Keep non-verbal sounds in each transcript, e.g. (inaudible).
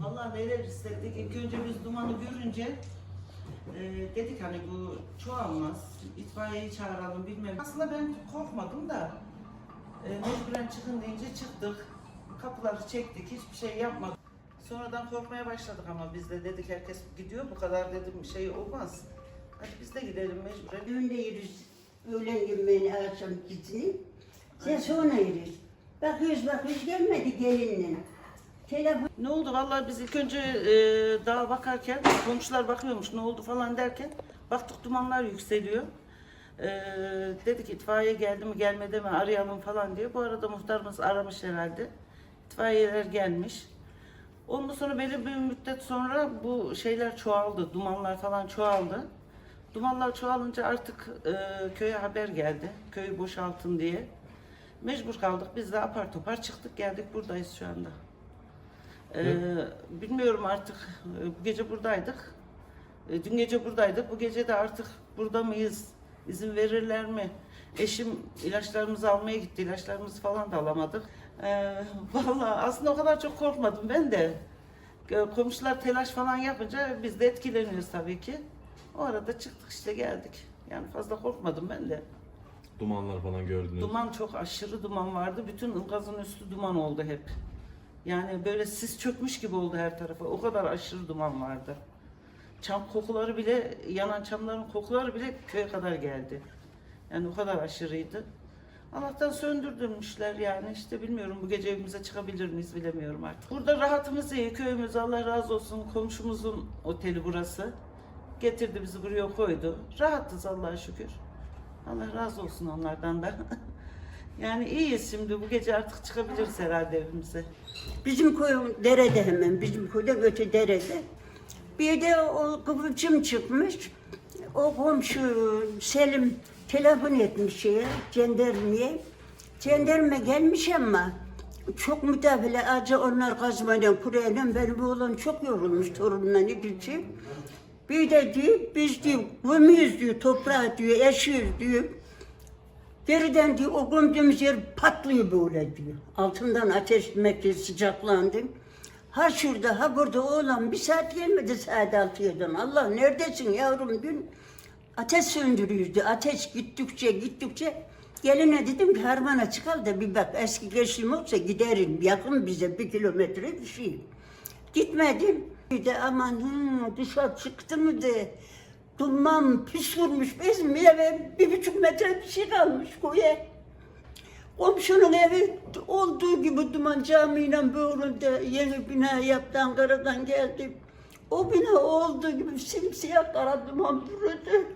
Vallahi neler istedik. İlk önce biz dumanı görünce e, dedik hani bu çoğalmaz. İtfaiyeyi çağıralım bilmem. Aslında ben korkmadım da e, mecburen çıkın deyince çıktık. Kapıları çektik. Hiçbir şey yapmadık. Sonradan korkmaya başladık ama biz de dedik herkes gidiyor. Bu kadar dedim şey olmaz. Hadi biz de gidelim mecburen. Önde yürüz, öğlen yemeğini akşam ikisini. Sen sonra yürüz. Bakıyoruz bakıyoruz gelmedi gelinle. Ne oldu vallahi biz ilk önce e, dağa bakarken komşular bakıyormuş ne oldu falan derken baktık dumanlar yükseliyor. E, dedik itfaiye geldi mi gelmedi mi arayalım falan diye. Bu arada muhtarımız aramış herhalde. İtfaiyeler gelmiş. Ondan sonra belli bir müddet sonra bu şeyler çoğaldı. Dumanlar falan çoğaldı. Dumanlar çoğalınca artık e, köye haber geldi. Köyü boşaltın diye. Mecbur kaldık. Biz de apar topar çıktık geldik buradayız şu anda. Ee, bilmiyorum artık e, bu gece buradaydık. E, Dün gece buradaydık. Bu gece de artık burada mıyız? İzin verirler mi? Eşim ilaçlarımızı almaya gitti. İlaçlarımızı falan da alamadık. Ee, (laughs) vallahi aslında o kadar çok korkmadım ben de. Komşular telaş falan yapınca biz de etkileniyoruz tabii ki. O arada çıktık işte geldik. Yani fazla korkmadım ben de. Dumanlar falan gördünüz. Duman çok aşırı duman vardı. Bütün ılgazın üstü duman oldu hep. Yani böyle sis çökmüş gibi oldu her tarafa. O kadar aşırı duman vardı. Çam kokuları bile, yanan çamların kokuları bile köye kadar geldi. Yani o kadar aşırıydı. Allah'tan söndürdürmüşler yani işte bilmiyorum bu gece evimize çıkabilir miyiz bilemiyorum artık. Burada rahatımız iyi, köyümüz Allah razı olsun komşumuzun oteli burası. Getirdi bizi buraya koydu. Rahatız Allah'a şükür. Allah razı olsun onlardan da. (laughs) yani iyiyiz şimdi bu gece artık çıkabiliriz herhalde evimize. bizim koyun derede hemen bizim köyde öte derede. Bir de o kıvılcım çıkmış. O komşu Selim telefon etmiş şeye, jandarmaya. Jandarma gelmiş ama çok müdafile acı onlar kazmayla kurayla benim oğlan çok yorulmuş torunla için. Bir de diyor biz diyor gömüyoruz diyor toprağı diyor eşiyoruz diyor. Geriden diyor o gömdüğümüz yer patlıyor böyle diyor. Altından ateş mekke sıcaklandı. Ha şurada ha burada oğlan bir saat gelmedi saat altıyadan. Allah neredesin yavrum dün ateş söndürüyordu. Ateş gittikçe gittikçe geline dedim ki harmana çıkal da bir bak eski geçim yoksa giderim. Yakın bize bir kilometre bir şey. Gitmedim. Bir de aman hı, dışarı çıktı mı de duman pis vurmuş bizim eve bir buçuk metre bir şey kalmış koya. Komşunun evi olduğu gibi duman camiyle böyle yeni bina yaptı Ankara'dan geldi. O bina olduğu gibi simsiyah kara duman bürüdü.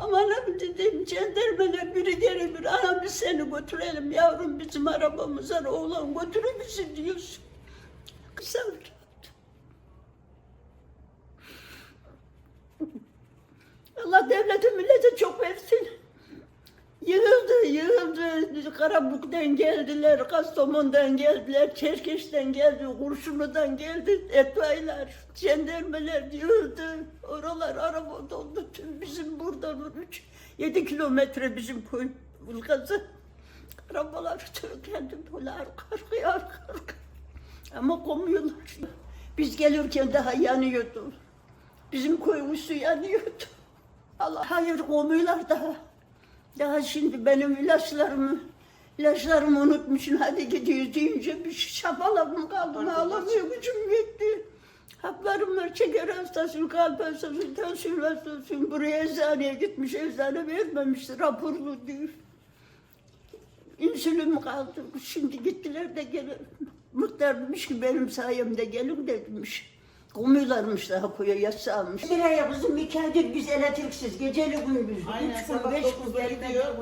Aman dedim jandarmalar biri geri bir anam biz seni götürelim yavrum bizim arabamız var oğlan götürür bizi diyorsun. Kısa bir Allah devleti millete çok versin. Yığıldı, yığıldı. Karabuk'tan geldiler, Kastamonu'dan geldiler, Çerkeş'ten geldi, Kurşunlu'dan geldi, etfailer, jandarmalar yığıldı. Oralar araba doldu. Tüm bizim buradan üç, yedi kilometre bizim köy Vulkası. Arabalar tükendi böyle arka arkaya arka arka. Ama komuyorlar. Biz gelirken daha yanıyordu. Bizim köy üstü yanıyordu. Allah hayır komuyorlar daha. Daha şimdi benim ilaçlarımı ilaçlarımı unutmuşum hadi gidiyoruz deyince bir şapaladım kaldım ağlamıyor gücüm yetti. Haplarım var şeker hastasıyım, kalp hastasıyım, tansiyon hastasıyım. Buraya eczaneye gitmiş eczane vermemişti raporlu diyor. İnsülin kaldı. Şimdi gittiler de muhtar demiş ki benim sayemde gelin de demiş. Kumuyorlarmış daha koya yatsı almış. Bir ay kızım iki aydır biz elektriksiz geceli gündüz. Aynen, Üç gün sabah beş gün dokuzda gidiyor.